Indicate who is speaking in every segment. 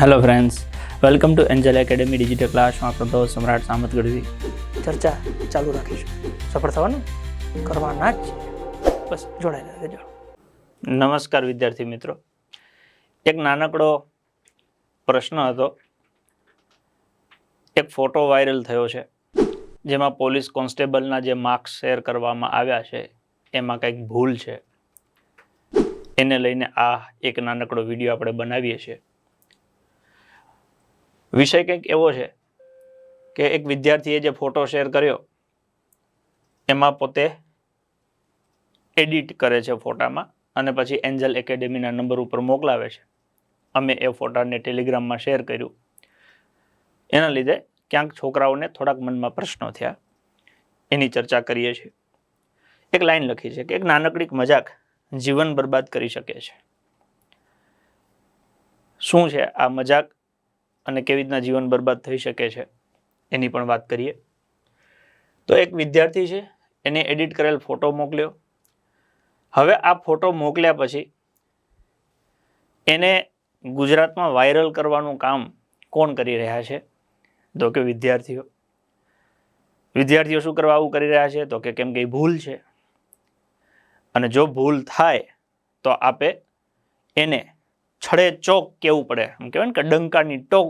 Speaker 1: Hello friends welcome to Angel Academy digital ક્લાસમાં આપણો દોસ્ત સમ્રાટ સામત ગઢવી. ચર્ચા ચાલુ રાખીશું. સફળ થવાનું? કરવાના જ બસ જોડાયેલા રહેજો નમસ્કાર વિદ્યાર્થી મિત્રો. એક નાનકડો પ્રશ્ન હતો. એક ફોટો વાયરલ થયો છે. જેમાં પોલીસ કોન્સ્ટેબલના જે માર્ક્સ શેર કરવામાં આવ્યા છે એમાં કંઈક ભૂલ છે. એને લઈને આ એક નાનકડો વીડિયો આપણે બનાવીએ છીએ. વિષય કંઈક એવો છે કે એક વિદ્યાર્થીએ જે ફોટો શેર કર્યો, એમાં પોતે એડિટ કરે છે ફોટામાં અને પછી એન્જલ એકેડેમીના નંબર ઉપર મોકલાવે છે. અમે એ ફોટાને ટેલિગ્રામમાં શેર કર્યું. એના લીધે ક્યાંક છોકરાઓને થોડાક મનમાં પ્રશ્નો થયા. એની ચર્ચા કરીએ છીએ. એક લાઈન લખી છે કે એક નાનકડી મજાક જીવન બરબાદ કરી શકે છે. શું છે આ મજાક? અને કેવી રીતના જીવન બરબાદ થઈ શકે છે, એની પણ વાત કરીએ. તો એક વિદ્યાર્થી છે, એને એડિટ કરેલ ફોટો મોકલ્યો. હવે આ ફોટો મોકલ્યા પછી એને ગુજરાતમાં વાયરલ કરવાનું કામ કોણ કરી રહ્યા છે? તો કે વિદ્યાર્થીઓ. વિદ્યાર્થીઓ શું કરવા આવું કરી રહ્યા છે? તો કે કેમ કે એ ભૂલ છે. અને જો ભૂલ થાય, તો આપે એને છડે ચોક કેવું પડે? એમ કહેવાય ને કે ડંકાની ટોક,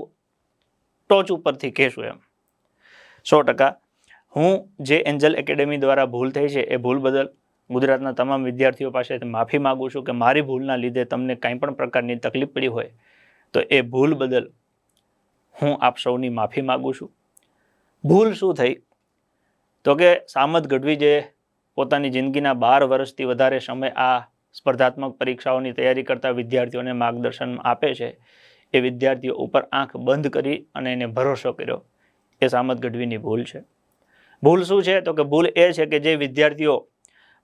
Speaker 1: ટોચ ઉપરથી કહેશું એમ. સો ટકા. હું જે એન્જલ એકેડેમી દ્વારા ભૂલ થઈ છે, એ ભૂલ બદલ ગુજરાતના તમામ વિદ્યાર્થીઓ પાસેથી માફી માગું છું કે મારી ભૂલના લીધે તમને કંઈ પણ પ્રકારની તકલીફ પડી હોય, તો એ ભૂલ બદલ હું આપ સૌની માફી માગું છું. ભૂલ શું થઈ? તો કે સામત ગઢવી જે પોતાની જિંદગીના બાર વર્ષથી વધારે સમય આ સ્પર્ધાત્મક પરીક્ષાઓની તૈયારી કરતા વિદ્યાર્થીઓને માર્ગદર્શન આપે છે. એ વિદ્યાર્થીઓ ઉપર આંખ બંધ કરી અને એને ભરોસો કર્યો. એ સામત ગઢવીની ભૂલ છે. ભૂલ શું છે? તો કે ભૂલ એ છે કે જે વિદ્યાર્થીઓ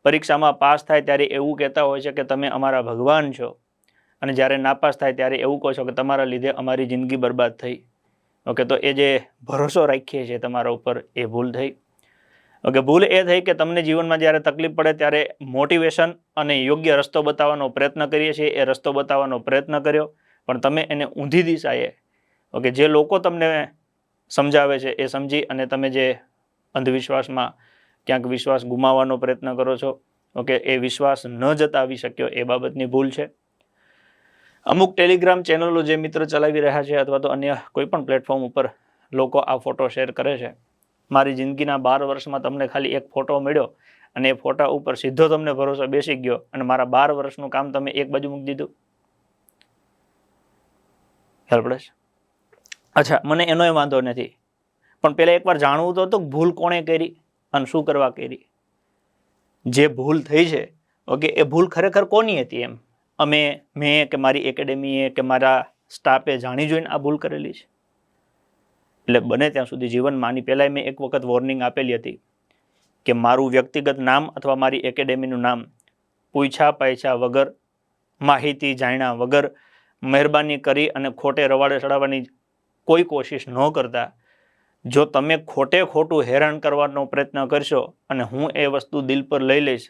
Speaker 1: પરીક્ષામાં પાસ થાય ત્યારે એવું કહેતા હોય છે કે તમે અમારા ભગવાન છો. અને જ્યારે નાપાસ થાય ત્યારે એવું કહો છો કે તમારા લીધે અમારી જિંદગી બરબાદ થઈ. ઓકે, તો એ જે ભરોસો રાખીએ છીએ તમારા ઉપર એ ભૂલ થઈ. ઓકે, ભૂલ એ થઈ કે તમને જીવનમાં જ્યારે તકલીફ પડે ત્યારે મોટિવેશન અને યોગ્ય રસ્તો બતાવવાનો પ્રયત્ન કરીએ છીએ. એ રસ્તો બતાવવાનો પ્રયત્ન કર્યો, પણ તમે એને ઊંધી દિશાએ, ઓકે, જે લોકો તમને સમજાવે છે એ સમજી અને તમે જે અંધવિશ્વાસમાં ક્યાંક વિશ્વાસ ગુમાવવાનો પ્રયત્ન કરો છો, ઓકે, એ વિશ્વાસ ન જતાવી શક્યો એ બાબતની ભૂલ છે. અમુક ટેલિગ્રામ ચેનલો જે મિત્ર ચલાવી રહ્યા છે અથવા તો અન્ય કોઈ પણ પ્લેટફોર્મ ઉપર લોકો આ ફોટો શેર કરે છે. મારી જિંદગીના બાર વર્ષમાં તમને ખાલી એક ફોટો મળ્યો અને એ ફોટા ઉપર સીધો તમને ભરોસો બેસી ગયો અને મારા બાર વર્ષનું કામ તમે એક બાજુ મૂકી દીધું. હેલ્પલેસ અચ્છા, મને એનોય વાંધો નથી. પણ પહેલાં એકવાર જાણવું તો હતું ભૂલ કોણે કરી અને શું કરવા કરી? જે ભૂલ થઈ છે, ઓકે, એ ભૂલ ખરેખર કોની હતી એમ? અમે, મેં કે મારી એકેડેમીએ કે મારા સ્ટાફે જાણી જોઈને આ ભૂલ કરેલી છે? એટલે બને ત્યાં સુધી જીવનમાં આની પહેલાંય મેં એક વખત વોર્નિંગ આપેલી હતી કે મારું વ્યક્તિગત નામ અથવા મારી એકેડેમીનું નામ પૂછા પાયછા વગર માહિતી જાણ્યા વગર મહેરબાની કરી અને ખોટે રવાડે ચડાવવાની કોઈ કોશિશ ન કરતા. જો તમે ખોટે ખોટું હેરાન કરવાનો પ્રયત્ન કરશો અને હું એ વસ્તુ દિલ પર લઈ લઈશ,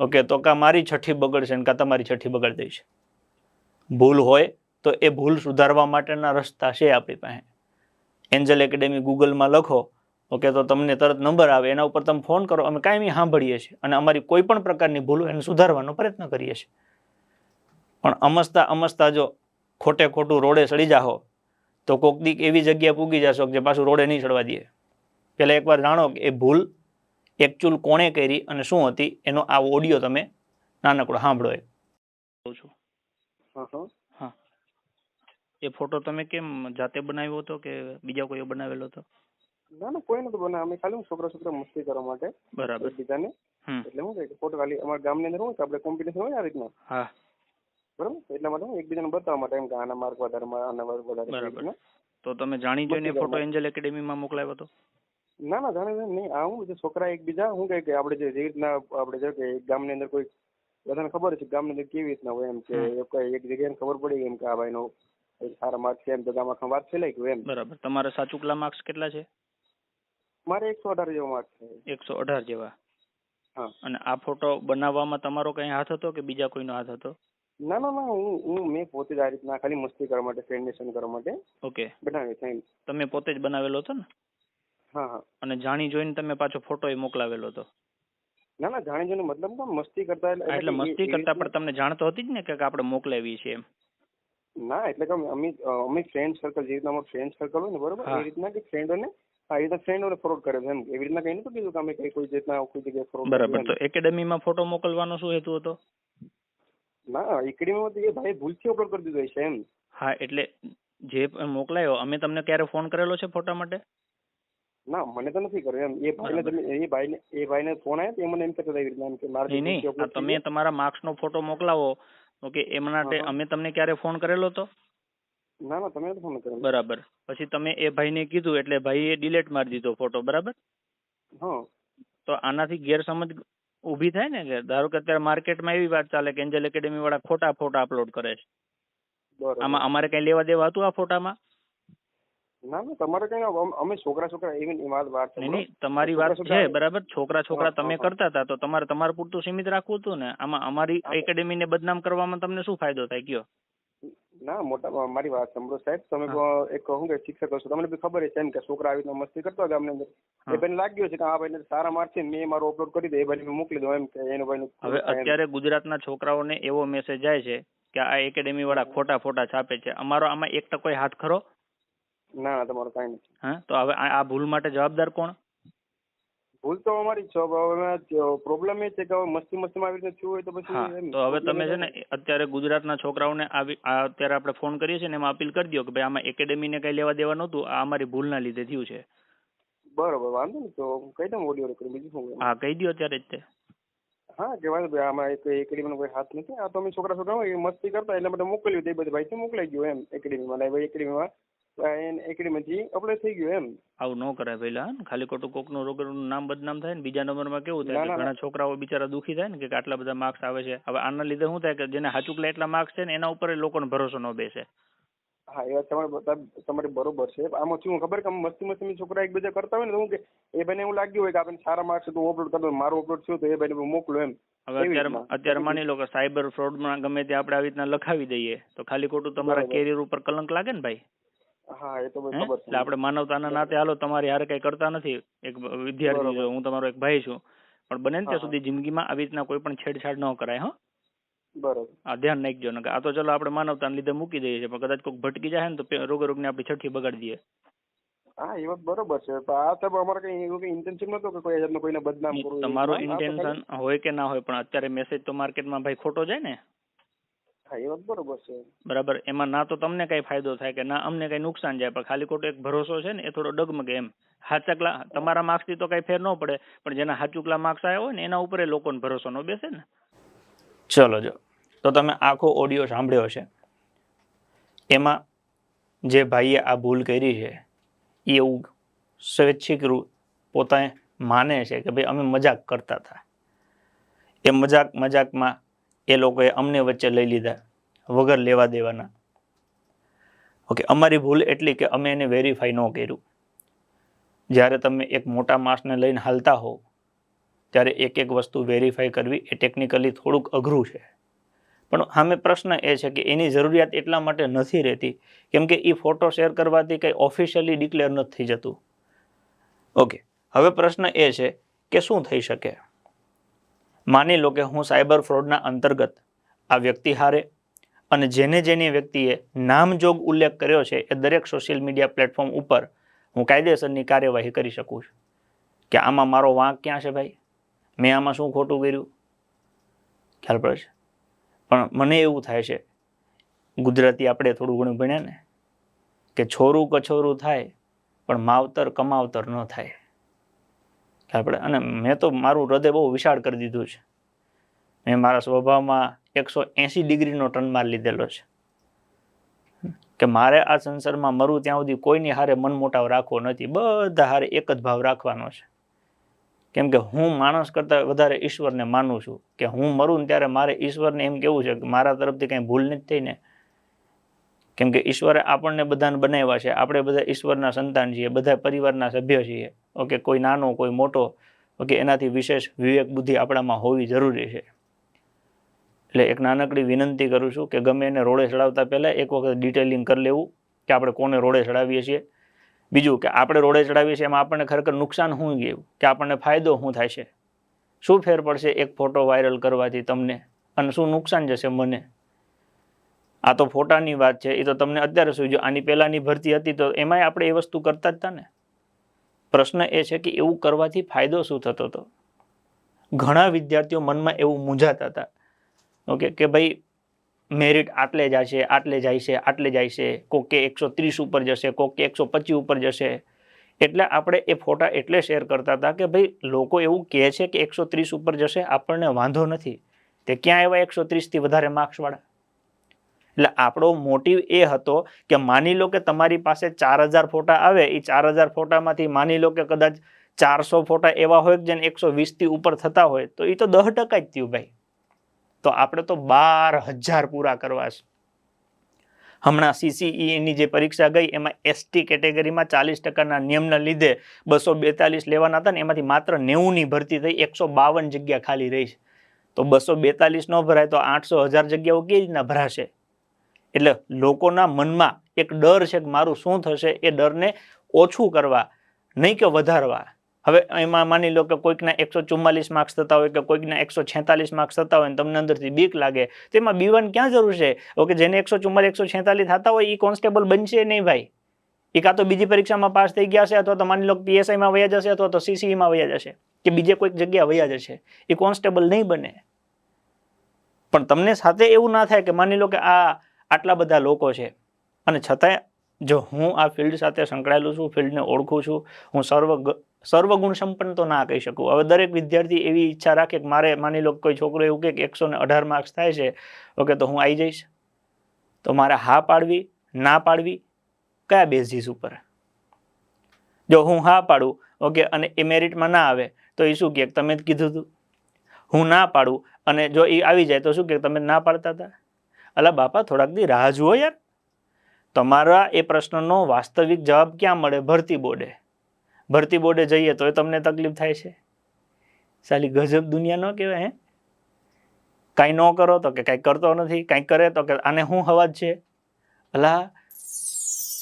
Speaker 1: ઓકે, તો કાં મારી છઠ્ઠી બગડશે ને કાં તમારી છઠ્ઠી બગડી દઈશ. ભૂલ હોય તો એ ભૂલ સુધારવા માટેના રસ્તા છે આપણી પાસે. એન્જલ એકેડેમી ગૂગલમાં લખો, ઓકે, તો તમને તરત નંબર આવે. એના ઉપર તમે ફોન કરો. અમે કાંઈ સાંભળીએ છીએ અને અમારી કોઈ પણ પ્રકારની ભૂલ એને સુધારવાનો પ્રયત્ન કરીએ છીએ. પણ અમસ્તા અમસ્તા જો ખોટે ખોટું રોડે ચડી જાઓ, તો કોક દીક એવી જગ્યાએ પૂગી જશો કે જે પાછું રોડે નહીં ચડવા દે. પહેલાં એકવાર જાણો કે એ ભૂલ એકચ્યુઅલ કોણે કરી અને શું હતી, એનો આ ઓડિયો તમે નાનકડો સાંભળો એ. છું એ ફોટો તમે કેમ જાતે બનાવ્યો હતો કે બીજા કોઈએ બનાવેલો હતો?
Speaker 2: ના ના કોઈ નતું બનાવે અમે ખાલી હું છોકરા છોકરા મસ્તી કરવા માટે
Speaker 1: બરાબર.
Speaker 2: એકબીજાને. એટલે હું કે ફોટો ખાલી અમારા ગામની અંદર શું કે આપણે કોમ્પિટિશન હોય ને આ રીતના?
Speaker 1: હા.
Speaker 2: બરાબર? એટલા માટે હું એકબીજાને બતાવવા માટે એમ કે આના માર્ક વધારે આના માર્ક વધારે
Speaker 1: બરાબર. તો તમે જાણી જોઈને ફોટો. એન્જલ એકેડેમીમાં મોકલાવ્યો હતો?
Speaker 2: ના ના જાણે નહીં. આ હું જે છોકરા એકબીજા શું કહે કે આપણે જે રીતના આપણે જો કે ગામની અંદર કોઈ બધાને ખબર છે ગામની અંદર કેવી રીતના હોય એમ કે. એક જગ્યાએ ખબર પડી એમ કે આ ભાઈનો સારા માર્ક્સ છે એમ ગામ વાત છે લઈ એમ.
Speaker 1: બરાબર. તમારા સાચુકલા માર્ક્સ કેટલા છે?
Speaker 2: મારે એકસો અઢાર જેવા માર્ક્સ છે.
Speaker 1: એકસો અઢાર જેવા.
Speaker 2: હા.
Speaker 1: અને આ ફોટો બનાવવામાં તમારો કઈ હાથ હતો કે બીજા કોઈનો હાથ હતો?
Speaker 2: ના ના ના હું હું મેં પોતે જ આ રીતના ખાલી મસ્તી કરવા માટે ફ્રેન્ડને સેન્ડ કરવા માટે
Speaker 1: ઓકે.
Speaker 2: બનાવ્યો છે
Speaker 1: તમે પોતે જ બનાવેલો હતો ને?
Speaker 2: હા હા.
Speaker 1: અને જાણી જોઈને તમે પાછો ફોટો એ મોકલાવેલો હતો?
Speaker 2: ના ના જાણી જોઈને મતલબ મસ્તી કરતા
Speaker 1: એટલે મસ્તી કરતા પણ તમને જાણતો હતી જ ને કે આપણે મોકલાવી છે એમ?
Speaker 2: ના એટલે કે અમે અમે ફ્રેન્ડ સર્કલ જે રીતના અમારું ફ્રેન્ડ સર્કલ હોય ને બરોબર? એ રીતના કે ફ્રેન્ડોને હા રીતના ફ્રેન્ડોને ફ્રોડ કરે છે એમ. એવી રીતના કઈ નતું કીધું કે અમે કઈ કોઈ રીતના કોઈ જગ્યાએ ફ્રોડ
Speaker 1: બરાબર. તો એકેડેમીમાં ફોટો મોકલવાનો શું હેતુ હતો?
Speaker 2: ના એકેડેમીમાં તો એ ભાઈ ભૂલથી અપલોડ કરી દીધો છે એમ.
Speaker 1: હા એટલે જે મોકલાયો અમે તમને ક્યારે ફોન કરેલો છે ફોટા માટે?
Speaker 2: ના મને તો નથી કર્યો એમ. એ ભાઈને તમે એ ભાઈને એ ભાઈને ફોન આવ્યો તો એ મને એમ કહેતો એવી રીતના એમ કે મારે
Speaker 1: નહીં તમે તમારા માર્ક્સનો ફોટો મોકલાવો. ઓકે એ માટે. અમે તમને ક્યારે ફોન કરેલો હતો?
Speaker 2: ના ના તમે ફોન કર્યો.
Speaker 1: બરાબર. પછી તમે એ ભાઈને કીધું એટલે ભાઈએ ડિલીટ મારી દીધો ફોટો બરાબર?
Speaker 2: હા.
Speaker 1: તો આનાથી ગેરસમજ ઊભી થાય ને? કે ધારો કે અત્યારે માર્કેટમાં એવી વાત ચાલે કે એન્જલ એકેડેમી વાળા ખોટા ફોટા અપલોડ કરે છે. આમાં અમારે કઈ લેવા દેવા હતું આ ફોટામાં
Speaker 2: ના ના તમારે કઈ અમે છોકરા છોકરા એવી વાત વાત
Speaker 1: નહીં નહીં તમારી વાત
Speaker 2: છોકરા
Speaker 1: છે
Speaker 2: છોકરા-
Speaker 1: બરાબર? છોકરા છોકરા તમે. કરતા હતા તો તમારે તમારે પૂરતું સીમિત રાખવું હતું ને? આમાં અમારી. એકેડેમીને બદનામ કરવામાં તમને શું ફાયદો થાય કયો?
Speaker 2: ના મોટા મારી વાત સાંભળો સાહેબ. તમે એક કહું કે શિક્ષક હશો તમને બી ખબર છે એમ કે છોકરા આવી મસ્તી કરતા ગામની અંદર. એ ભાઈ લાગ્યો છે કે આ ભાઈને સારા માર્ક છે મેં મારો અપલોડ કરી દે એ ભાઈ મોકલી દો એમ કે એનો ભાઈ
Speaker 1: હવે અત્યારે ગુજરાતના છોકરાઓને એવો મેસેજ જાય છે કે આ એકેડેમી વાળા ખોટા ફોટા છાપે છે. અમારો આમાં એક ટકોય હાથ ખરો
Speaker 2: ના ના તમારો કાંઈ નથી.
Speaker 1: હા? તો હવે આ ભૂલ માટે જવાબદાર કોણ?
Speaker 2: ભૂલ તો અમારી છે. હવે પ્રોબ્લેમ એ છે કે હવે મસ્તી મસ્તીમાં આવી રીતે થયું હોય તો પછી
Speaker 1: તો હવે તમે છે ને અત્યારે ગુજરાતના છોકરાઓને આવી અત્યારે આપણે ફોન કરીએ છીએ ને એમાં અપીલ કરી દો કે ભાઈ આમાં એકેડેમીને કઈ લેવા દેવા નહોતું આ અમારી ભૂલના લીધે થયું છે.
Speaker 2: બરોબર વાંધો નહીં. તો કઈ કહી દઉં ઓડિયો રેકોર્ડ બીજું શું
Speaker 1: હા કહી દો અત્યારે જ તે.
Speaker 2: હા કે વાંધો ભાઈ આમાં એક એકેડેમીનો કોઈ હાથ નથી. આ તો અમે છોકરા છોકરા હોય મસ્તી કરતા એટલે માટે મોકલ્યું. તે બધી ભાઈ મોકલાઈ ગયો એમ એકેડેમીમાં ને ભાઈ એકેડેમીમાં એકેડેમીથી અપ્લાય થઈ ગયું એમ.
Speaker 1: આવું ન કરાય પહેલા? ખાલી ખોટું કોકનું રોગનું નામ બદનામ થાય ને બીજા નંબરમાં કેવું થાય? કે ઘણા છોકરાઓ બિચારા દુખી થાય ને કે આટલા બધા માર્ક્સ આવે છે. હવે આના લીધે શું થાય કે જેને હાચુકલા એટલા માર્ક્સ છે ને એના ઉપર લોકો ભરોસો ન બેસે.
Speaker 2: હા એ વાત તમારી તમારી બરોબર છે. આમાં શું ખબર કે મસ્તી મસ્તી છોકરા એકબીજા કરતા હોય ને હું કે એ ભાઈને એવું લાગ્યું હોય કે આપણે સારા માર્ક્સ તો અપલોડ કરો મારો અપલોડ થયું તો એ ભાઈને મોકલો મોકલું એમ.
Speaker 1: હવે અત્યારે અત્યારે માની લો કે સાયબર ફ્રોડમાં ગમે તે આપણે આવી રીતના લખાવી દઈએ તો ખાલી ખોટું તમારા કેરિયર ઉપર કલંક લાગે ને ભાઈ?
Speaker 2: હા એ તો? મને ખબર છે.
Speaker 1: એટલે આપણે માનવતાના નાતે હાલો તમારી હારે કઈ કરતા નથી. એક વિદ્યાર્થી છું હું તમારો એક ભાઈ છું. પણ બને ત્યાં સુધી જિંદગીમાં આવી રીતના કોઈ પણ છેડછાડ ન કરાય હા.
Speaker 2: બરોબર.
Speaker 1: આ ધ્યાન નાખજો ને આ તો ચલો આપણે માનવતાને લીધે મૂકી દઈએ છીએ પણ કદાચ કોઈ ભટકી જાય ને તો રોગે રોગને આપણી છઠ્ઠી બગાડી દઈએ.
Speaker 2: હા એ વાત બરોબર છે. પણ આ સાહેબ અમારે કઈ એવું કઈ ઇન્ટેન્શન નતો કે કોઈ કોઈને બદનામ કરવું
Speaker 1: તમારું
Speaker 2: તો
Speaker 1: ઇન્ટેન્શન હોય કે ના હોય પણ અત્યારે મેસેજ તો માર્કેટમાં ભાઈ ખોટો જાય ને?
Speaker 2: હા એ વાત બરોબર છે.
Speaker 1: બરાબર એમાં ના તો તમને કઈ ફાયદો થાય કે ના અમને કઈ નુકસાન જાય પણ ખાલી ખોટો એક ભરોસો છે ને એ થોડો ડગમગે એમ. હાચકલા તમારા માર્ક્સથી તો કઈ ફેર ન પડે પણ જેના હાચુકલા માર્ક્સ આવ્યા હોય ને એના ઉપર એ લોકોને ભરોસો ન બેસે ને. ચલો જો. તો તમે આખો ઓડિયો સાંભળ્યો છે એમાં જે ભાઈએ આ ભૂલ કરી છે એ એવું સ્વૈચ્છિક રૂ પોતાને માને છે કે ભાઈ અમે મજાક કરતા હતા. એ મજાક મજાકમાં એ લોકોએ અમને વચ્ચે લઈ લીધા વગર લેવા દેવાના. ઓકે અમારી ભૂલ એટલી કે અમે એને વેરીફાઈ ન કર્યું. જ્યારે તમે એક મોટા માસને લઈને હાલતા હો ત્યારે એક એક વસ્તુ વેરીફાઈ કરવી એ ટેકનિકલી થોડુંક અઘરું છે. પણ સામે પ્રશ્ન એ છે કે એની જરૂરિયાત એટલા માટે નથી રહેતી, કેમ કે એ ફોટો શેર કરવાથી કંઈ ઓફિશિયલી ડિક્લેર નથી જતું ઓકે હવે પ્રશ્ન એ છે કે શું થઈ શકે? માની લો કે હું સાયબર ફ્રોડના અંતર્ગત આ વ્યક્તિ હારે અને જેને જેની વ્યક્તિએ નામજોગ ઉલ્લેખ કર્યો છે એ દરેક સોશિયલ મીડિયા પ્લેટફોર્મ ઉપર હું કાયદેસરની કાર્યવાહી કરી શકું છું. કે આમાં મારો વાંક ક્યાં છે ભાઈ? મેં આમાં શું ખોટું કર્યું? ખ્યાલ પડે છે? પણ મને એવું થાય છે, ગુજરાતી આપણે થોડું ઘણું ભણ્યા ને, કે છોરું કછોરું થાય, પણ માવતર કમાવતર ન થાય. પડે. અને મેં તો મારું હૃદય બહુ વિશાળ કરી દીધું છે. મેં મારા સ્વભાવમાં એકસો એંસી ડિગ્રીનો ટર્ન માર લીધેલો છે. કે મારે આ સંસારમાં મરું ત્યાં સુધી કોઈની હારે મન મોટાવ રાખવો નથી. બધા હારે એક જ ભાવ રાખવાનો છે. કેમ કે હું માણસ કરતાં વધારે ઈશ્વરને માનું છું. કે હું મરું ને ત્યારે મારે ઈશ્વરને એમ કેવું છે કે મારા તરફથી કંઈ ભૂલ નથી થઈ ને કેમ કે ઈશ્વરે આપણને બધાને બનાવ્યા છે. આપણે બધા ઈશ્વરના સંતાન છીએ, બધા પરિવારના સભ્ય છીએ. ઓકે, કોઈ નાનો, કોઈ મોટો, ઓકે, એનાથી વિશેષ વિવેક, બુદ્ધિ આપણામાં હોવી જરૂરી છે. એટલે એક નાનકડી વિનંતી કરું છું કે ગમે એને રોડે ચડાવતા પહેલાં એક વખત ડિટેલિંગ કરી લેવું કે આપણે કોને રોડે ચડાવીએ છીએ. બીજું કે આપણે રોડે ચડાવીએ છીએ એમાં આપણને ખરેખર નુકસાન શું ગયું? કે આપણને ફાયદો શું થાય છે? શું ફેર પડશે એક ફોટો વાયરલ કરવાથી તમને? અને શું નુકસાન જશે મને? આ તો ફોટાની વાત છે, એ તો તમને અત્યારે શું જો આની પહેલાંની ભરતી હતી તો એમાંય આપણે એ વસ્તુ કરતા જ હતા ને? પ્રશ્ન એ છે કે એવું કરવાથી ફાયદો શું થતો હતો? ઘણા વિદ્યાર્થીઓ મનમાં એવું મૂંઝાતા હતા. ઓકે, કે ભાઈ મેરિટ આટલે જાય છે આટલે જાય છે આટલે જાય છે કોક એકસો ત્રીસ ઉપર જશે, કોક એકસો પચીસ ઉપર જશે. એટલે આપણે એ ફોટા એટલે શેર કરતા હતા કે ભાઈ લોકો એવું કહે છે કે એકસો ત્રીસ ઉપર જશે, આપણને વાંધો નથી. તે ક્યાં એવા એકસો ત્રીસથી વધારે માર્ક્સવાળા એટલે આપણો મોટિવ એ હતો કે માની લો કે તમારી પાસે ચાર હજાર ફોટા આવે એ ચાર હજાર ફોટામાંથી માની લો કે કદાચ ચારસો ફોટા એવા હોય જેને એકસો વીસથી ઉપર થતા હોય, તો એ તો દહ ટકા જ થયું ભાઈ. તો આપણે તો બાર હજાર પૂરા કરવા છે. હમણાં સીસીઈની જે પરીક્ષા ગઈ, એમાં એસટી કેટેગરીમાં ચાલીસ ટકાના નિયમના લીધે બસો બેતાલીસ લેવાના હતા ને, એમાંથી માત્ર નેવુંની ભરતી થઈ, એકસો બાવન જગ્યા ખાલી રહી છે. તો બસો બેતાલીસ ન ભરાય તો આઠસો હજાર જગ્યાઓ કેવી રીતના ભરાશે? એટલે લોકોના મનમાં એક ડર છે કે મારું શું થશે એ ડરને ઓછું કરવા, નહીં કે વધારવા. હવે એમાં માની લો કે કોઈકના એકસો ચુમ્માલીસ માર્ક્સ થતા હોય કે કોઈકના એકસો છેતાલીસ માર્ક્સ થતા હોય તમને અંદરથી બીક લાગે, તો એમાં બીવાની ક્યાં જરૂર છે? ઓકે જેને એકસો ચુમ્માલીસ, એકસો છેતાલીસ થતા હોય એ કોન્સ્ટેબલ બનશે નહીં ભાઈ. એ કાં તો બીજી પરીક્ષામાં પાસ થઈ ગયા છે અથવા તો માની લો પીએસઆઈમાં વયા જશે અથવા તો સીસીઈમાં વયા જશે, કે બીજે કોઈક જગ્યાએ વયા જશે. એ કોન્સ્ટેબલ નહીં બને. પણ તમને સાથે એવું ના થાય કે માની લો કે આ આટલા બધા લોકો છે. અને છતાંય જો હું આ ફિલ્ડ સાથે સંકળાયેલું છું ફિલ્ડને ઓળખું છું, હું સર્વ સર્વગુણ સંપન્ન તો ના કહી શકું. હવે દરેક વિદ્યાર્થી એવી ઈચ્છા રાખે કે મારે, માની લો કોઈ છોકરો એવું કે એકસો ને અઢાર માર્ક્સ થાય છે, ઓકે, તો હું આવી જઈશ. તો મારે હા પાડવી, ના પાડવી, કયા બેઝિસ ઉપર? જો હું હા પાડું, ઓકે, અને એ મેરિટમાં ના આવે, તો એ શું કહે? તમે જ કીધું હતું હું ના પાડું, અને જો એ આવી જાય તો શું કે તમે ના પાડતા હતા? અલા બાપા, થોડાક દી રાહ જુઓ યાર. તમારા એ પ્રશ્નનો વાસ્તવિક જવાબ ક્યાં મળે? ભરતી બોર્ડે. ભરતી બોર્ડે જઈએ તો એ તમને તકલીફ થાય છે. સાલી ગજબ દુનિયા ન કહેવાય, હે? કાંઈ ન કરો તો કે કાંઈ કરતો નથી, કાંઈ કરે તો કે આને શું હવાજ છે? અલા,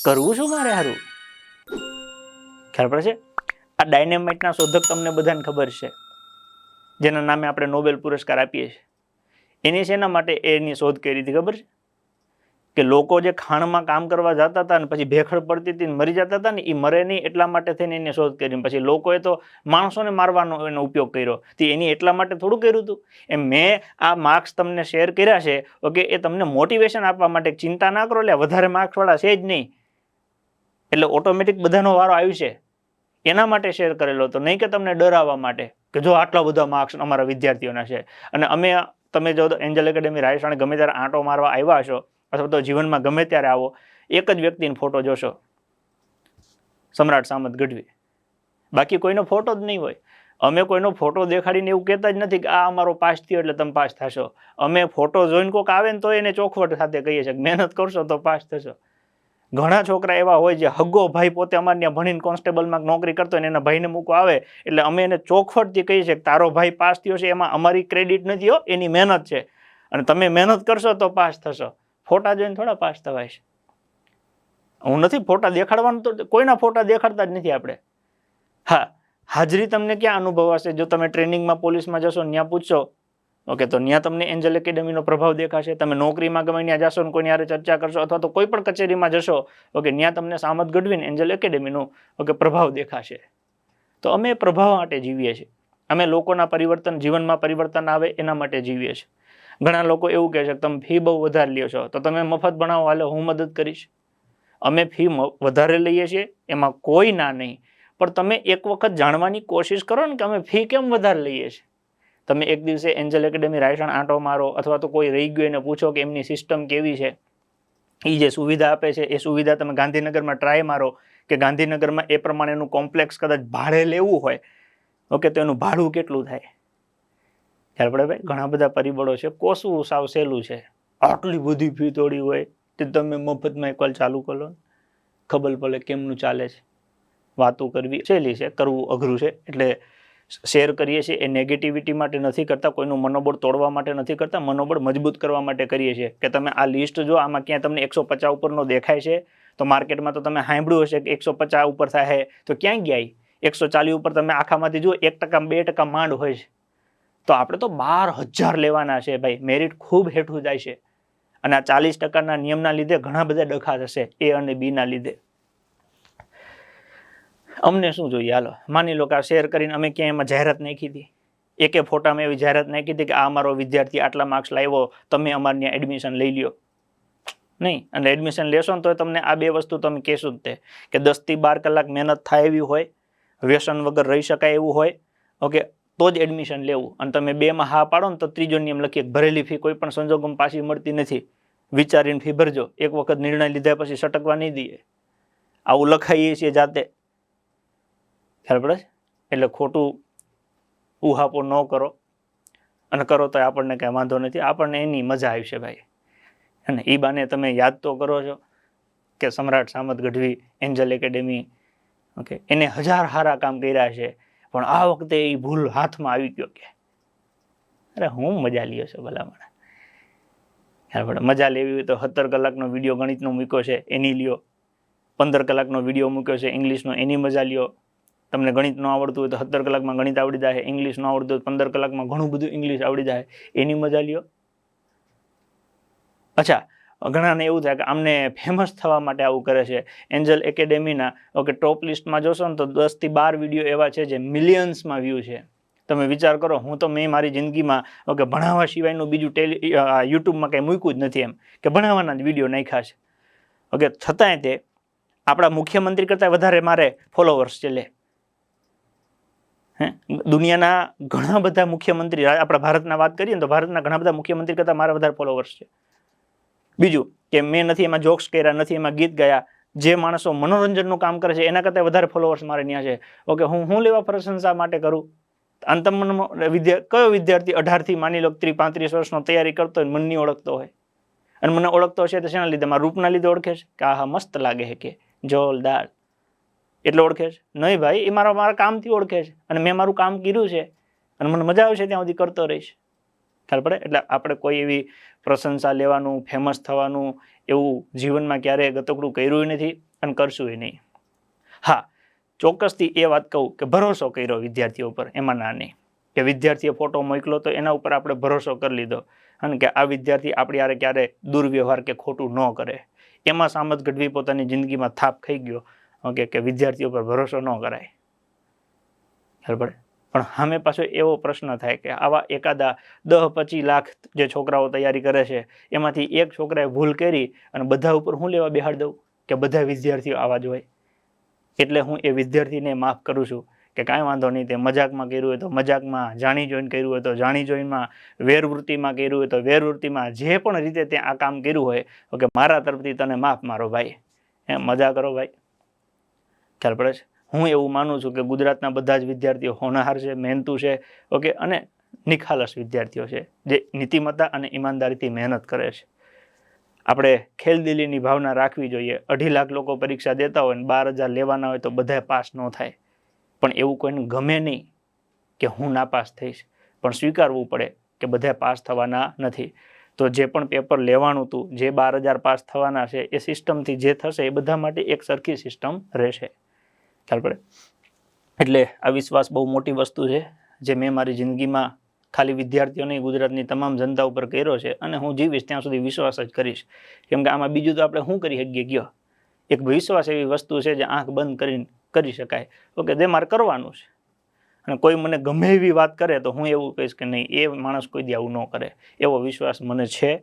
Speaker 1: કરવું શું મારે સારું ખ્યાલ પડે છે? આ ડાયનેમાઇટના શોધક તમને બધાને ખબર છે, જેના નામે આપણે નોબેલ પુરસ્કાર આપીએ છીએ. એની શેના માટે એની શોધ કરી હતી ખબર છે? કે લોકો જે ખાણમાં કામ કરવા જતા હતા ને પછી ભેખડ પડતી હતી મરી જતા હતા ને એ મરે નહીં એટલા માટે થઈને એને શોધ કરી પછી લોકોએ તો માણસોને મારવાનો એનો ઉપયોગ કર્યો. તો એની એટલા માટે થોડું કર્યું હતું? એમ મેં આ માર્ક્સ તમને શેર કર્યા છે, ઓકે, એ તમને મોટિવેશન આપવા માટે ચિંતા ના કરો એટલે વધારે માર્ક્સવાળા છે જ નહીં. એટલે ઓટોમેટિક બધાનો વારો આવ્યો છે. એના માટે શેર કરેલો હતો. નહીં કે તમને ડરાવવા માટે, કે જો આટલા બધા માર્ક્સ અમારા વિદ્યાર્થીઓના છે. અને અમે તમે જો એન્જલ એકેડેમી રાજસ્થાન ગમે ત્યારે આંટો મારવા આવ્યા છો અથવા તો જીવનમાં ગમે ત્યારે આવો, એક જ વ્યક્તિનો ફોટો જોશો. સમ્રાટ સામંત ગઢવી. બાકી કોઈનો ફોટો જ નહીં હોય. અમે કોઈનો ફોટો દેખાડીને એવું કહેતા જ નથી કે આ અમારો પાસ થયો એટલે તમે પાસ થશો. અમે ફોટો જોઈને કોઈક આવે ને તો એને ચોખવટ સાથે કહીએ છીએ મહેનત કરશો તો પાસ થશો. ઘણા છોકરા એવા હોય જે હગ્ગો ભાઈ પોતે અમારે ત્યાં ભણીને કોન્સ્ટેબલમાં નોકરી કરતો હોય એના ભાઈને મૂકો આવે, એટલે અમે એને ચોખવટથી કહીએ છીએ કે તારો ભાઈ પાસ થયો છે, એમાં અમારી ક્રેડિટ નથી હો, એની મહેનત છે. અને તમે મહેનત કરશો તો પાસ થશો. ફોટા જોઈને થોડા પાસ થવાય છે. હું નથી ફોટા દેખાડવાનું તો કોઈના ફોટા દેખાડતા જ નથી આપણે. હા, હાજરી તમને ક્યાં અનુભવાશે જો તમે ટ્રેનિંગમાં પોલીસમાં જશો ત્યાં પૂછશો ઓકે તો ત્યાં તમને એન્જલ એકેડેમીનો પ્રભાવ દેખાશે. તમે નોકરીમાં ગમે ત્યાં જશો ને કોઈની હારે ચર્ચા કરશો અથવા તો કોઈ પણ કચેરીમાં જશો ઓકે ત્યાં તમને સામત ગઢવીને એન્જલ એકેડેમીનો ઓકે પ્રભાવ દેખાશે. તો અમે પ્રભાવ માટે જીવીએ છીએ. અમે લોકોના પરિવર્તન, જીવનમાં પરિવર્તન આવે એના માટે જીવીએ છીએ. ઘણા લોકો એવું કહે છે કે તમે ફી બહુ વધારે લ્યો છો. તો તમે મફત ભણાવો, હાલે, હું મદદ કરીશ. અમે ફી વધારે લઈએ છીએ, એમાં કોઈ ના નહીં. પણ તમે એક વખત જાણવાની કોશિશ કરો ને કે અમે ફી કેમ વધારે લઈએ છીએ? તમે એક દિવસે એન્જલ એકેડેમી રાયસણ આંટો મારો અથવા તો કોઈ રહી ગયો એને પૂછો કે એમની સિસ્ટમ કેવી છે એ જે સુવિધા આપે છે, એ સુવિધા તમે ગાંધીનગરમાં ટ્રાય મારો કે ગાંધીનગરમાં એ પ્રમાણેનું કોમ્પ્લેક્સ કદાચ ભાડે લેવું હોય ઓકે તો એનું ભાડું કેટલું થાય? ત્યારે પડે ભાઈ, ઘણા બધા પરિબળો છે કોસવું સાવ સહેલું છે, આટલી બધી ફી તોડી હોય તે તમે મફતમાં એકવાર ચાલુ કરો, ખબર પડે કેમનું ચાલે છે, વાતો કરવી સહેલી છે, કરવું અઘરું છે, એટલે શેર કરીએ છીએ એ નેગેટિવિટી માટે નથી કરતા, કોઈનું મનોબળ તોડવા માટે નથી કરતા, મનોબળ મજબૂત કરવા માટે કરીએ છીએ. કે તમે આ લિસ્ટ જો આમાં ક્યાં તમને એકસો પચાસ ઉપરનો દેખાય છે, તો માર્કેટમાં તો તમે સાંભળ્યું હશે કે એકસો પચાસ ઉપર થાય તો ક્યાં ગયા એકસો ચાલીસ ઉપર તમે આખામાંથી જુઓ, એક ટકા બે ટકા માંડ હોય છે. તો આપણે તો બાર હજાર લેવાના છે ભાઈ મેરિટ ખૂબ હેઠું જાય છે. અને આ ચાલીસ ટકાના નિયમના લીધે ઘણા બધા ડખા થશે, એ અને બીના લીધે. અમને શું જોઈએ? હાલો, માની લો કે આ શેર કરીને અમે ક્યાંય એમાં જાહેરાત નાખી હતી. એકે ફોટામાં એવી જાહેરાત નાખી હતી કે આ અમારો વિદ્યાર્થી આટલા માર્ક્સ લાવ્યો, તમે અમારે ત્યાં એડમિશન લઈ લ્યો. નહીં, અને એડમિશન લેશો ને તો તમને આ બે વસ્તુ તમે કહેશો જ તે, કે દસથી બાર કલાક મહેનત થાય એવી હોય, વ્યસન વગર રહી શકાય એવું હોય, ઓકે, તો જ એડમિશન લેવું. અને તમે બેમાં હા પાડો ને તો ત્રીજો નિયમ લખીએ ભરેલી ફી કોઈ પણ સંજોગોમાં પાછી મળતી નથી. વિચારીને ફી ભરજો. એક વખત નિર્ણય લીધા પછી સટકવા નહીં દઈએ. આવું લખાઈએ છીએ જાતે. ખ્યાલ પડે છે? એટલે ખોટું ઉહાપો ન કરો. અને કરો તો આપણને કાંઈ વાંધો નથી. આપણને એની મજા આવશે ભાઈ. અને એ બાને તમે યાદ તો કરો છો કે Samrat Samat Gadhvi Angel Academy, okay, એને હજાર હારા કામ કર્યા છે. પણ આ વખતે એ ભૂલ હાથમાં આવી ગયો કે? અરે હું મજા લ્યો છો ભલામણ? ખ્યાલ મજા લેવી હોય તો સત્તર કલાકનો વીડિયો ગણિતનો મૂક્યો છે, એની લ્યો. પંદર કલાકનો વીડિયો મૂક્યો છે, ઇંગ્લિશનો, એની મજા લ્યો. તમને ગણિત ન આવડતું હોય તો સત્તર કલાકમાં ગણિત આવડી જાય ઇંગ્લિશ ન આવડતું હોય તો પંદર કલાકમાં ઘણું બધું ઇંગ્લિશ આવડી જાય એની મજા લ્યો. અચ્છા, ઘણાને એવું થાય કે આમને ફેમસ થવા માટે આવું કરે છે. એન્જલ એકેડેમીના ઓકે ટોપ લિસ્ટમાં જોશો ને તો દસથી બાર વીડિયો એવા છે જે મિલિયન્સમાં વ્યૂ છે. તમે વિચાર કરો, હું તો મેં મારી જિંદગીમાં ઓકે ભણાવવા સિવાયનું બીજું ટેલી યુટ્યુબમાં કંઈ મૂક્યું જ નથી એમ, કે ભણાવવાના જ વીડિયો નાખ્યા છે. ઓકે છતાંય તે આપણા મુખ્યમંત્રી કરતાં વધારે મારે ફોલોવર્સ છે લે. હે? દુનિયાના ઘણા બધા મુખ્યમંત્રી આપણા ભારતના વાત કરીએ ને તો ભારતના ઘણા બધા મુખ્યમંત્રી કરતાં મારા વધારે ફોલોવર્સ છે. બીજું કે મેં નથી એમાં જોક્સ કર્યા, નથી એમાં ગીત ગાયા, જે માણસો મનોરંજનનું કામ કરે છે, એના કરતાં વધારે ફોલોવર્સ મારે ત્યાં છે. ઓકે, હું હું લેવા પ્રશંસા માટે કરું? અંતમનમાં વિદ્યા, કયો વિદ્યાર્થી અઢારથી માની લો ત્રીસ પાંત્રીસ વર્ષનો તૈયારી કરતો હોય મનની ઓળખતો હોય? અને મને ઓળખતો હશે તો શેના લીધે? મારા રૂપના લીધે ઓળખે છે? કે આ મસ્ત લાગે છે કે. જોરદાર. એટલે ઓળખે છે? નહીં ભાઈ, એ મારા મારા કામથી ઓળખે છે. અને મેં મારું કામ કર્યું છે અને મને મજા આવશે ત્યાં સુધી કરતો રહીશ. ખ્યાલ પડે? એટલે આપણે કોઈ એવી પ્રશંસા લેવાનું ફેમસ થવાનું, એવું જીવનમાં ક્યારેય ગતકડું કર્યું નથી અને કરશું એ નહીં. હા, ચોક્કસથી એ વાત કહું કે ભરોસો કર્યો વિદ્યાર્થીઓ પર, એમાં ના નહીં. કે વિદ્યાર્થીએ ફોટો મોકલો તો એના ઉપર આપણે ભરોસો કરી લીધો. અને કે આ વિદ્યાર્થી આપણી આરે ક્યારે દુર્વ્યવહાર કે ખોટું ન કરે. એમાં સામત ગઢવી પોતાની જિંદગીમાં થાપ ખાઈ ગયો. ઓકે, કે વિદ્યાર્થીઓ પર ભરોસો ન કરાય. પડે? પણ સામે પાછો એવો પ્રશ્ન થાય કે આવા એકાદા દહ પચીસ લાખ જે છોકરાઓ તૈયારી કરે છે, એમાંથી એક છોકરાએ ભૂલ કરી અને બધા ઉપર હું લેવા બેહાડ દઉં? કે બધા વિદ્યાર્થીઓ આવા જ હોય? એટલે હું એ વિદ્યાર્થીને માફ કરું છું કે કાંઈ વાંધો નહીં, તે મજાકમાં કર્યું હોય તો મજાકમાં, જાણી જોઈને કર્યું હોય તો જાણી જોઈનમાં, વેરવૃત્તિમાં કર્યું હોય તો વેરવૃત્તિમાં, જે પણ રીતે તે આ કામ કર્યું હોય કે મારા તરફથી તને માફ મારો ભાઈ. હે મજા કરો ભાઈ. ખ્યાલ પડે છે? હું એવું માનું છું કે ગુજરાતના બધા જ વિદ્યાર્થીઓ હોનહાર છે, મહેનતુ છે, ઓકે, અને નિખાલસ વિદ્યાર્થીઓ છે, જે નીતિમત્તા અને ઈમાનદારીથી મહેનત કરે છે. આપણે ખેલદિલીની ભાવના રાખવી જોઈએ. અઢી લાખ લોકો પરીક્ષા દેતા હોય ને બાર હજાર લેવાના હોય તો બધાય પાસ ન થાય. પણ એવું કોઈને ગમે નહીં કે હું નાપાસ થઈશ. પણ સ્વીકારવું પડે કે બધા પાસ થવાના નથી. તો જે પણ પેપર લેવાનું હતું, જે બાર હજાર પાસ થવાના છે, એ સિસ્ટમથી જે થશે એ બધા માટે એક સરખી સિસ્ટમ રહેશે. ખ્યાલ પડે. એટલે આ વિશ્વાસ બહુ મોટી વસ્તુ છે, જે મેં મારી જિંદગીમાં ખાલી વિદ્યાર્થીઓને ગુજરાતની તમામ જનતા ઉપર કર્યો છે અને હું જીવીશ ત્યાં સુધી વિશ્વાસ જ કરીશ. કેમ કે આમાં બીજું તો આપણે શું કરી શકીએ ગયો એક વિશ્વાસ એવી વસ્તુ છે જે આંખ બંધ કરીને કરી શકાય. ઓકે જે મારે કરવાનું છે. અને કોઈ મને ગમે એવી વાત કરે તો હું એવું કહીશ કે નહીં, એ માણસ કોઈ દી આવું ન કરે. એવો વિશ્વાસ મને છે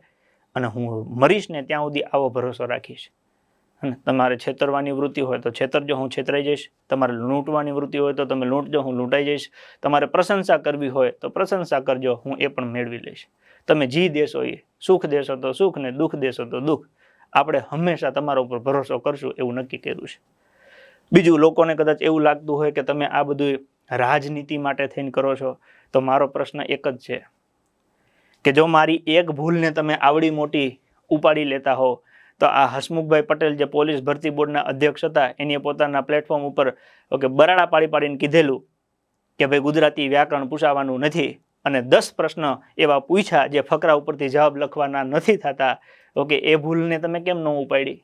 Speaker 1: અને હું મરીશ ને ત્યાં સુધી આવો ભરોસો રાખીશ. તમારે છેતરવાની વૃત્તિ હોય તો છેતરજો હું છેતરાઈ જઈશ, તમારે લૂંટવાની વૃત્તિ હોય તો તમે લૂંટજો હું લૂંટાઈ જઈશ, તમારે પ્રશંસા કરવી હોય તો પ્રશંસા કરજો, હું એ પણ મેળવી લઈશ. તમે જી દેશો એ, સુખ દેશો તો સુખ ને દુઃખ દેશો તો દુઃખ. આપણે હંમેશા તમારા ઉપર ભરોસો કરશું એવું નક્કી કર્યું છે. બીજું, લોકોને કદાચ એવું લાગતું હોય કે તમે આ બધું રાજનીતિ માટે થઈને કરો છો, તો મારો પ્રશ્ન એક જ છે. કે જો મારી એક ભૂલને તમે આવડી મોટી ઉપાડી લેતા હો તો આ હસમુખભાઈ પટેલ જે પોલીસ ભરતી બોર્ડના અધ્યક્ષ હતા, એની પોતાના પ્લેટફોર્મ ઉપર, ઓકે, બરાડા પાડી પાડીને કીધેલું કે ભાઈ ગુજરાતી વ્યાકરણ પૂછાવાનું નથી અને દસ પ્રશ્ન એવા પૂછ્યા જે ફકરા ઉપરથી જવાબ લખવાના નથી થતા. ઓકે, એ ભૂલને તમે કેમ ન ઉપાડી?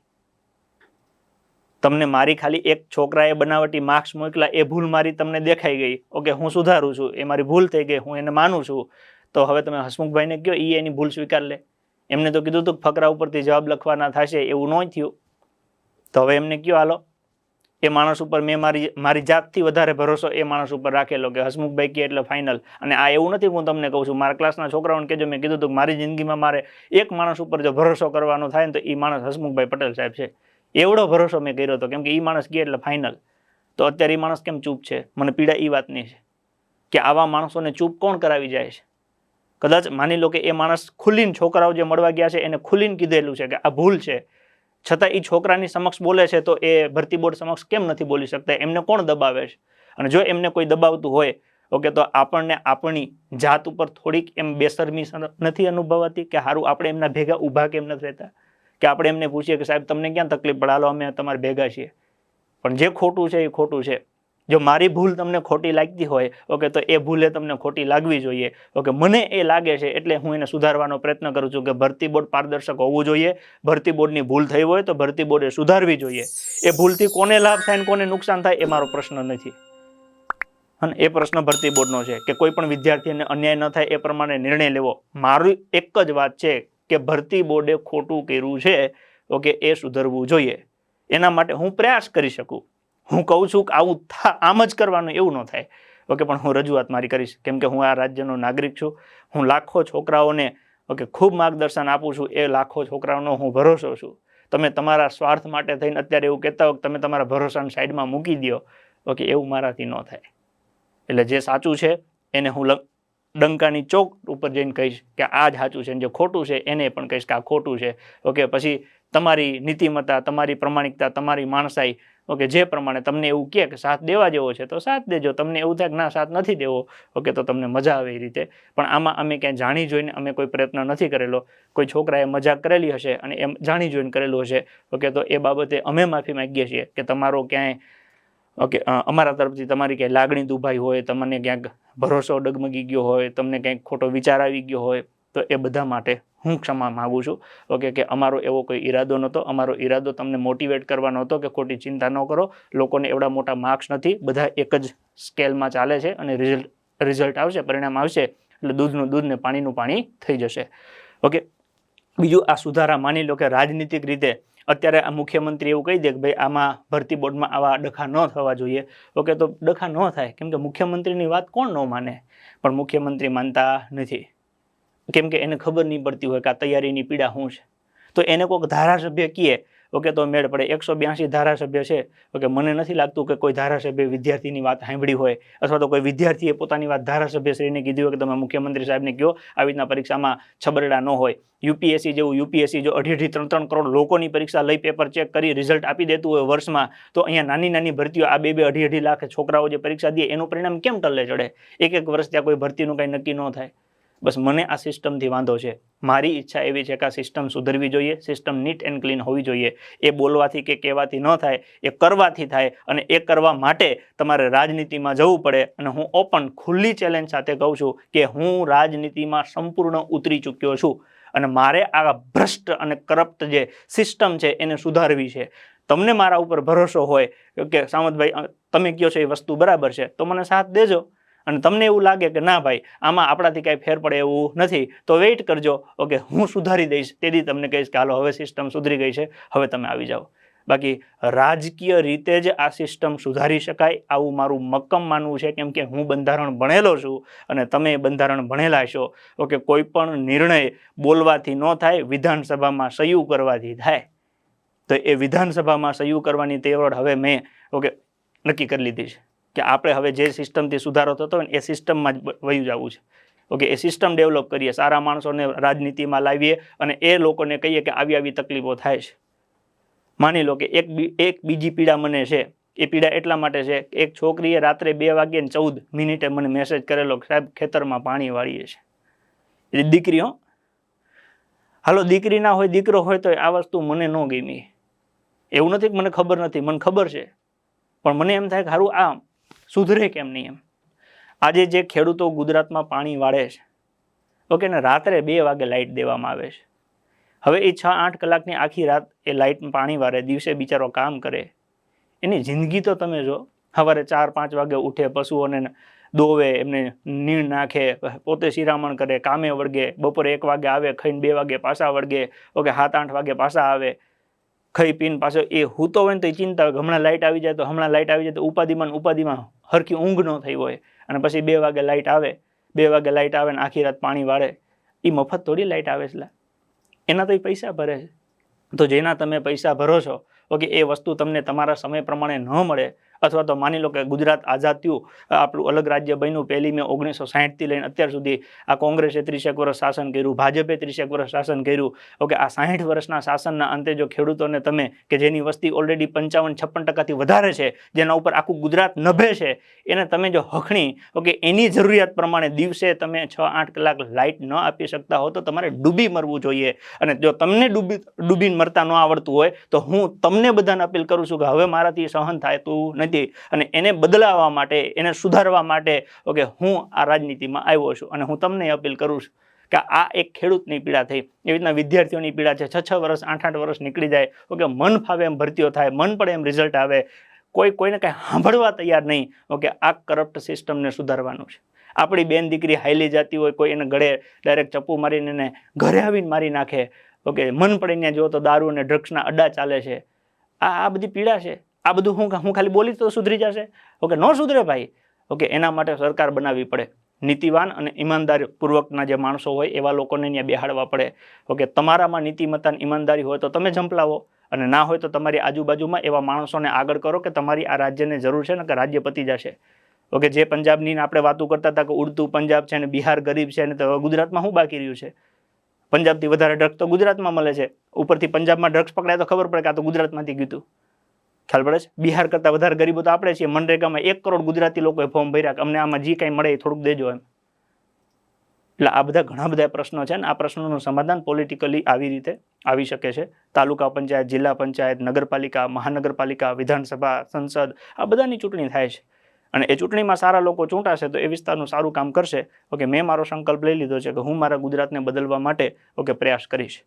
Speaker 1: તમને મારી ખાલી એક છોકરાએ બનાવટી માર્ક્સ મોકલા, એ ભૂલ મારી તમને દેખાઈ ગઈ. ઓકે, હું સુધારું છું. એ મારી ભૂલ થઈ ગઈ, હું એને માનું છું. તો હવે તમે હસમુખભાઈને કહો એ એની ભૂલ સ્વીકાર લે. એમને તો કીધું હતું ફકરા ઉપરથી જવાબ લખવાના થશે, એવું ન થયું. તો હવે એમને કયો હાલો? એ માણસ ઉપર મેં મારી મારી જાતથી વધારે ભરોસો એ માણસ ઉપર રાખેલો કે હસમુખભાઈ કે એટલે ફાઇનલ અને આ એવું નથી હું તમને કહું છું, મારા ક્લાસના છોકરાઓને કહેજો, મેં કીધું હતું મારી જિંદગીમાં મારે એક માણસ ઉપર જો ભરોસો કરવાનો થાય ને તો એ માણસ હસમુખભાઈ પટેલ સાહેબ છે. એવડો ભરોસો મેં કર્યો હતો કેમ કે એ માણસ કહે એટલે ફાઇનલ તો અત્યારે એ માણસ કેમ ચૂપ છે? મને પીડા એ વાતની છે. કે આવા માણસોને ચૂપ કોણ કરાવી જાય છે? કદાચ માની લો કે એ માણસ ખુલ્લીને છોકરાઓ જે મળવા ગયા છે, એને ખુલ્લીને કીધેલું છે કે આ ભૂલ છે. છતાં એ છોકરાની સમક્ષ બોલે છે તો એ ભરતી બોર્ડ સમક્ષ કેમ નથી બોલી શકતા? એમને કોણ દબાવે છે? અને જો એમને કોઈ દબાવતું હોય, ઓકે, તો આપણને આપણી જાત ઉપર થોડીક એમ બેશરમી સન- નથી અનુભવાતી કે સારું આપણે એમના ભેગા ઊભા કેમ નથી રહેતા? કે આપણે એમને પૂછીએ કે સાહેબ, તમને ક્યાં તકલીફ પડાલો અમે તમારે ભેગા છીએ. પણ જે ખોટું છે એ ખોટું છે. જો મારી ભૂલ તમને ખોટી લાગતી હોય, ઓકે, તો એ ભૂલે તમને ખોટી લાગવી જોઈએ. ઓકે, મને એ લાગે છે એટલે હું એને સુધારવાનો પ્રયત્ન કરું છું કે ભરતી બોર્ડ પારદર્શક હોવું જોઈએ. ભરતી બોર્ડની ભૂલ થઈ હોય તો ભરતી બોર્ડે સુધારવી જોઈએ. એ ભૂલથી કોને લાભ થાય ને કોને નુકસાન થાય એ મારો પ્રશ્ન નથી. અને એ પ્રશ્ન ભરતી બોર્ડનો છે કે કોઈ પણ વિદ્યાર્થીને અન્યાય ન થાય એ પ્રમાણે નિર્ણય લેવો. મારી એક જ વાત છે કે ભરતી બોર્ડે ખોટું કર્યું છે, ઓકે, એ સુધરવું જોઈએ. એના માટે હું પ્રયાસ કરી શકું. હું કહું છું કે આવું આમ જ કરવાનું એવું ન થાય. ઓકે, પણ હું રજૂઆત મારી કરીશ. કેમ કે હું આ રાજ્યનો નાગરિક છું. હું લાખો છોકરાઓને, ઓકે, ખૂબ માર્ગદર્શન આપું છું. એ લાખો છોકરાઓનો હું ભરોસો છું. તમે તમારા સ્વાર્થ માટે થઈને અત્યારે એવું કહેતા હો કે તમે તમારા ભરોસાને સાઈડમાં મૂકી દો ઓકે, એવું મારાથી ન થાય. એટલે જે સાચું છે, એને હું ડંકાની ચોક ઉપર જઈને કહીશ કે આ જ સાચું છે અને જે ખોટું છે, એને પણ કહીશ કે આ ખોટું છે. ઓકે, પછી તમારી નીતિમત્તા, તમારી પ્રમાણિકતા, તમારી માણસાઈ ઓકે, જે પ્રમાણે તમને એવું કહે કે સાથ દેવા જેવો છે, તો સાથ દેજો. તમને એવું થાય કે ના, સાથ નથી દેવો, ઓકે, તો તમને મજા આવે એ રીતે. પણ આમાં અમે ક્યાંય જાણી જોઈને અમે કોઈ પ્રયત્ન નથી કરેલો. કોઈ છોકરાએ મજાક કરેલી હશે અને એમ જાણી જોઈને કરેલું હશે, ઓકે, તો એ બાબતે અમે માફી માગીએ છીએ કે તમારો ક્યાંય, ઓકે અમારા તરફથી તમારી ક્યાંય લાગણી દુભાઈ હોય, તમને ક્યાંક ભરોસો ડગમગી ગયો હોય, તમને ક્યાંક ખોટો વિચાર આવી ગયો હોય, તો એ બધા માટે હું ક્ષમા માગું છું. ઓકે, કે અમારો એવો કોઈ ઈરાદો નહોતો, અમારો ઈરાદો તમને મોટિવેટ કરવાનો હતો કે ખોટી ચિંતા ન કરો. લોકોને એવડા મોટા માર્ક્સ નથી, બધા એક જ સ્કેલમાં ચાલે છે અને રિઝલ્ટ રિઝલ્ટ આવશે, પરિણામ આવશે, એટલે દૂધનું દૂધ ને પાણીનું પાણી થઈ જશે. ઓકે, બીજું આ સુધારા માની લો કે રાજનીતિક રીતે અત્યારે આ મુખ્યમંત્રી એવું કહી દે કે ભાઈ આમાં ભરતી બોર્ડમાં આવા ડખા ન થવા જોઈએ. ઓકે, તો ડખા ન થાય, કેમ કે મુખ્યમંત્રીની વાત કોણ ન માને? પણ મુખ્યમંત્રી માનતા નથી. કેમ કે એને ખબર નહીં પડતી હોય કે આ તૈયારીની પીડા શું છે. તો એને કોઈક ધારાસભ્ય કહે ઓકે, તો મેળ પડે. એકસો બ્યાસી ધારાસભ્ય છે. ઓકે, મને નથી લાગતું કે કોઈ ધારાસભ્ય વિદ્યાર્થીની વાત સાંભળી હોય અથવા તો કોઈ વિદ્યાર્થીએ પોતાની વાત ધારાસભ્યશ્રીને કીધી હોય કે તમે મુખ્યમંત્રી સાહેબને કહો, આવી રીતના પરીક્ષામાં છબરડા ન હોય. યુપીએસસી જેવું યુપીએસસી જો અઢી અઢી ત્રણ ત્રણ કરોડ લોકોની પરીક્ષા લઈ પેપર ચેક કરી રિઝલ્ટ આપી દેતું હોય વર્ષમાં, તો અહીંયા નાની નાની ભરતીઓ આ બે બે અઢી અઢી લાખ છોકરાઓ જે પરીક્ષા દે, એનું પરિણામ કેમ ટલ્લે ચડે? એક એક વર્ષ ત્યાં કોઈ ભરતીનું કંઈ નક્કી ન થાય. બસ મને આ સિસ્ટમથી વાંધો છે. મારી ઈચ્છા એવી છે કે આ સિસ્ટમ સુધરવી જોઈએ, સિસ્ટમ નીટ એન્ડ ક્લીન હોવી જોઈએ. એ બોલવાથી કે કહેવાથી ન થાય, એ કરવાથી થાય અને એ કરવા માટે તમારે રાજનીતિમાં જવું પડે અને હું ઓપન ખુલ્લી ચેલેન્જ સાથે કહું છું કે હું રાજનીતિમાં સંપૂર્ણ ઉતરી ચૂક્યો છું અને મારે આ ભ્રષ્ટ અને કરપ્ટ જે સિસ્ટમ છે એને સુધારવી છે. તમને મારા ઉપર ભરોસો હોય કે સામંતભાઈ, તમે કહો છો એ વસ્તુ બરાબર છે, તો મને સાથ દેજો. અને તમને એવું લાગે કે ના ભાઈ, આમાં આપણાથી કાંઈ ફેર પડે એવું નથી, તો વેઇટ કરજો. ઓકે હું સુધારી દઈશ તેથી તમને કહીશ કે હાલો, હવે સિસ્ટમ સુધરી ગઈ છે, હવે તમે આવી જાઓ. બાકી રાજકીય રીતે જ આ સિસ્ટમ સુધારી શકાય, આવું મારું મક્કમ માનવું છે, કેમ કે હું બંધારણ ભણેલો છું અને તમે બંધારણ ભણેલા છો. ઓકે કોઈ પણ નિર્ણય બોલવાથી ન થાય, વિધાનસભામાં સહયું કરવાથી થાય. તો એ વિધાનસભામાં સહયું કરવાની તેવડ હવે મેં ઓકે નક્કી કરી લીધી છે. કે આપણે હવે જે સિસ્ટમથી સુધારો થતો હોય ને એ સિસ્ટમમાં જ વયું જવું છે. ઓકે એ સિસ્ટમ ડેવલપ કરીએ, સારા માણસોને રાજનીતિમાં લાવીએ અને એ લોકોને કહીએ કે આવી આવી તકલીફો થાય છે. માની લો કે એક એક બીજી પીડા મને છે, એ પીડા એટલા માટે છે એક છોકરીએ રાત્રે બે વાગ્યે ચૌદ મિનિટે મને મેસેજ કરેલો સાહેબ ખેતરમાં પાણી વાળીએ છે. એટલે દીકરી, હો. હાલો, દીકરી ના હોય, દીકરો હોય તો આ વસ્તુ મને ન ગમી. એવું નથી કે મને ખબર નથી, મને ખબર છે. પણ મને એમ થાય કે સારું આ સુધરે કેમ નહીં એમ? આજે જે ખેડૂતો ગુજરાતમાં પાણી વાળે છે ઓકે ને રાત્રે બે વાગે લાઇટ દેવામાં આવે છે. હવે એ છ આઠ કલાકની આખી રાત એ લાઇટ પાણી વાળે, દિવસે બિચારો કામ કરે. એની જિંદગી તો તમે જો, સવારે ચાર પાંચ વાગે ઉઠે, પશુઓને દોવે, એમને નીણ નાખે, પોતે શિરામણ કરે, કામે વળગે, બપોરે એક વાગે આવે, ખાઈને બે વાગે પાછા વળગે ઓકે સાત આઠ વાગે પાછા આવે. ખાઈ પીને પાછો એ હૂતો હોય ને તો એ ચિંતા હોય હમણાં લાઇટ આવી જાય તો હમણાં લાઇટ આવી જાય તો ઉપાધિમાં ઉપાધિમાં હરખી ઊંઘ ન થઈ હોય અને પછી બે વાગે લાઇટ આવે, બે વાગે લાઇટ આવે ને આખી રાત પાણી વાળે એ મફત થોડી લાઇટ આવે છે. એના તો એ પૈસા ભરે છે તો જેના તમે પૈસા ભરો છો ઓકે એ વસ્તુ તમને તમારા સમય પ્રમાણે ન મળે અથવા તો માની લો કે ગુજરાત આઝાદ થયું આપણું અલગ રાજ્ય બન્યું. પહેલી મે ઓગણીસો સાહીઠથી લઈને અત્યાર સુધી આ કોંગ્રેસે ત્રીસેક વર્ષ શાસન કર્યું, ભાજપે ત્રીસેક વર્ષ શાસન કર્યું. ઓકે, આ સાહીઠ વર્ષના શાસનના અંતે જો ખેડૂતોને તમે કે જેની વસ્તી ઓલરેડી પંચાવન, છપ્પન ટકાથી વધારે છે, જેના ઉપર આખું ગુજરાત નભે છે, એને તમે જો હખણી, ઓકે, એની જરૂરિયાત પ્રમાણે દિવસે તમે છ, આઠ કલાક લાઇટ ન આપી શકતા હો, તો તમારે ડૂબી મરવું જોઈએ. અને જો તમને ડૂબી, ડૂબીને મરતા ન આવડતું હોય, તો હું તમને બધાને અપીલ કરું છું કે હવે મારાથી સહન થાય તું નથી અને એને બદલાવા માટે, એને સુધારવા માટે, ઓકે, હું આ રાજનીતિમાં આવ્યો છું અને હું તમને અપીલ કરું છું કે આ એક ખેડૂતની પીડા થઈ. એવી રીતના વિદ્યાર્થીઓની પીડા છે. છ છ વર્ષ આઠ આઠ વર્ષ નીકળી જાય. ઓકે, મન ફાવે એમ ભરતીઓ થાય. મન પડે એમ રિઝલ્ટ આવે. કોઈ કોઈને કાંઈ સાંભળવા તૈયાર નહીં. ઓકે, આ કરપ્ટ સિસ્ટમને સુધારવાનું છે. આપણી બેન દીકરી હાઈલી જતી હોય, કોઈ એને ગળે ડાયરેક્ટ ચપ્પુ મારીને એને ઘરે આવીને મારી નાખે. ઓકે, મન પડીને જુઓ તો દારૂ અને ડ્રગ્સના અડ્ડા ચાલે છે. આ આ બધી પીડા છે. આ બધું હું હું ખાલી બોલી તો સુધરી જશે. ઓકે, ન સુધરે ભાઈ. ઓકે, એના માટે સરકાર બનાવવી પડે. નીતિવાન અને ઈમાનદારી પૂર્વકના જે માણસો હોય, એવા લોકોને ત્યાં બેહાડવા પડે. ઓકે, તમારામાં નીતિમત્તા ઈમાનદારી હોય તો તમે ઝંપલાવો. અને ના હોય તો તમારી આજુબાજુમાં એવા માણસોને આગળ કરો કે તમારી આ રાજ્યને જરૂર છે ને કે રાજ્ય પતી જશે. ઓકે, જે પંજાબની આપણે વાતો કરતા હતા કે ઉડતું પંજાબ છે ને, બિહાર ગરીબ છે ને, તો ગુજરાતમાં શું બાકી રહ્યું છે? પંજાબથી વધારે ડ્રગ્સ તો ગુજરાતમાં મળે છે. ઉપરથી પંજાબમાં ડ્રગ્સ પકડાય તો ખબર પડે કે આ તો ગુજરાતમાંથી ગયું હતું. ખ્યાલ પડે છે? બિહાર કરતાં વધારે ગરીબો તો આપણે છીએ. મનરેગામાં એક કરોડ ગુજરાતી લોકોએ ફોર્મ ભર્યા અમને આમાં જે કાંઈ મળે એ થોડુંક દેજો એમ. એટલે આ બધા ઘણા બધા પ્રશ્નો છે ને આ પ્રશ્નોનું સમાધાન પોલિટિકલી આવી રીતે આવી શકે છે. તાલુકા પંચાયત, જિલ્લા પંચાયત, નગરપાલિકા, મહાનગરપાલિકા, વિધાનસભા, સંસદ, આ બધાની ચૂંટણી થાય છે. અને એ ચૂંટણીમાં સારા લોકો ચૂંટાશે તો એ વિસ્તારનું સારું કામ કરશે. ઓકે, મેં મારો સંકલ્પ લઈ લીધો છે કે હું મારા ગુજરાતને બદલવા માટે, ઓકે, પ્રયાસ કરીશ.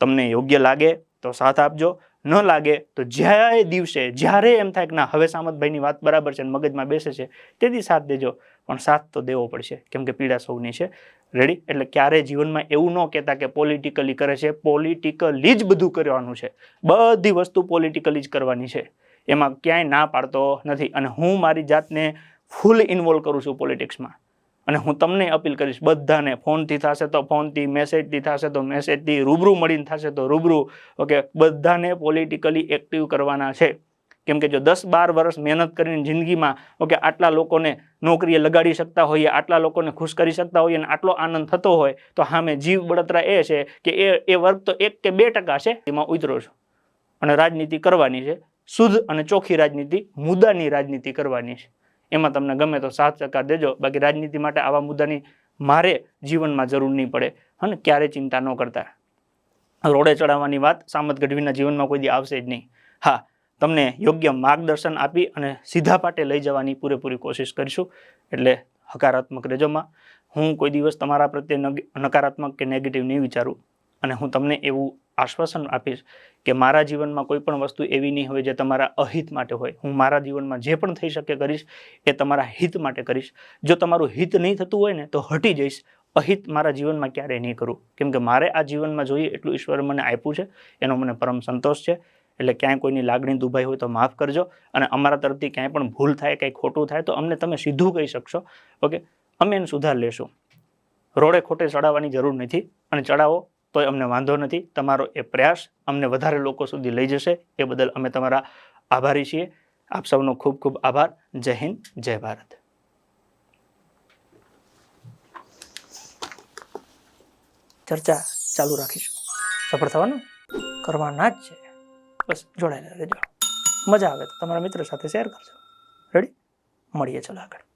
Speaker 1: તમને યોગ્ય લાગે તો સાથ આપજો. ન લાગે, તો જ્યારે દિવસે, જ્યારે એમ થાય કે ના, હવે સામતભાઈની વાત બરાબર છે મગજમાં બેસે છે, તેથી સાથ દેજો. પણ સાથ તો દેવો પડશે, કેમ કે પીડા સૌની છે. રેડી એટલે ક્યારે જીવનમાં એવું ન કહેતા કે પોલિટિકલી કરે છે પોલિટિકલી જ બધું કરવાનું છે. બધી વસ્તુ પોલિટિકલી જ કરવાની છે. એમાં ક્યાંય ના પાડતો નથી. અને હું મારી જાતને ફૂલ ઇન્વોલ્વ કરું છું પોલિટિક્સમાં અને હું તમને અપીલ કરીશ, બધાને ફોનથી થશે તો ફોનથી મેસેજથી થશે તો મેસેજથી રૂબરૂ મળીને થશે તો રૂબરૂ ઓકે બધાને પોલિટિકલી એક્ટિવ કરવાના છે. કેમ કે જો દસ બાર વર્ષ મહેનત કરીને જિંદગીમાં ઓકે આટલા લોકોને નોકરીએ લગાડી શકતા હોઈએ, આટલા લોકોને ખુશ કરી શકતા હોઈએ અને આટલો આનંદ થતો હોય, તો સામે જીવ બળતરા એ છે કે એ એ વર્ગ તો એક કે બે ટકા છે, એમાં ઉતરો છો. અને રાજનીતિ કરવાની છે, શુદ્ધ અને ચોખ્ખી રાજનીતિ, મુદ્દાની રાજનીતિ કરવાની છે. એમાં તમને ગમે તો સાથ સહકાર દેજો. બાકી રાજનીતિ માટે આવા મુદ્દાની મારે જીવનમાં જરૂર નહીં પડે. અને ક્યારે ચિંતા ન કરતા. રોડે ચડાવવાની વાત સામત ગઢવીના જીવનમાં કોઈ દી આવશે જ નહીં. હા, તમને યોગ્ય માર્ગદર્શન આપી અને સીધા પાટે લઈ જવાની પૂરેપૂરી કોશિશ કરીશું. એટલે હકારાત્મક રેજોમાં હું કોઈ દિવસ તમારા પ્રત્યે નકારાત્મક કે નેગેટિવ નહીં વિચારું. અને હું તમને એવું આશ્વાસન આપીશ કે મારા જીવનમાં કોઈ પણ વસ્તુ એવી નહીં હોય જે તમારા અહિત માટે હોય. હું મારા જીવનમાં જે પણ થઈ શકે કરીશ, એ તમારા હિત માટે કરીશ. જો તમારું હિત નહીં થતું હોય ને, તો હટી જઈશ. અહિત મારા જીવનમાં ક્યારેય નહીં કરું. કેમ કે મારે આ જીવનમાં જોઈએ એટલું ઈશ્વરે મને આપ્યું છે. એનો મને પરમ સંતોષ છે. એટલે ક્યાંય કોઈની લાગણી દુભાઈ હોય તો માફ કરજો. અને અમારા તરફથી ક્યાંય પણ ભૂલ થાય કંઈ ખોટું થાય, તો અમને તમે સીધું કહી શકશો. ઓકે? અમે એને સુધાર લેશું. રોડે ખોટે ચડાવવાની જરૂર નથી. અને ચડાવો. તોય અમને વાંધો નથી. તમારો એ પ્રયાસ અમને વધારે લોકો સુધી લઈ જશે. એ બદલ અમે તમારા આભારી છીએ. આપ સૌનો ખૂબ ખૂબ આભાર. જય હિન્દ, જય ભારત. ચર્ચા ચાલુ રાખીશું. સફળ થવાનું કરવાના જ છે. બસ જોડાયેલા રહેજો. મજા આવે તો તમારા મિત્ર સાથે શેર કરજો. રેડી મળીએ ચલો આગળ.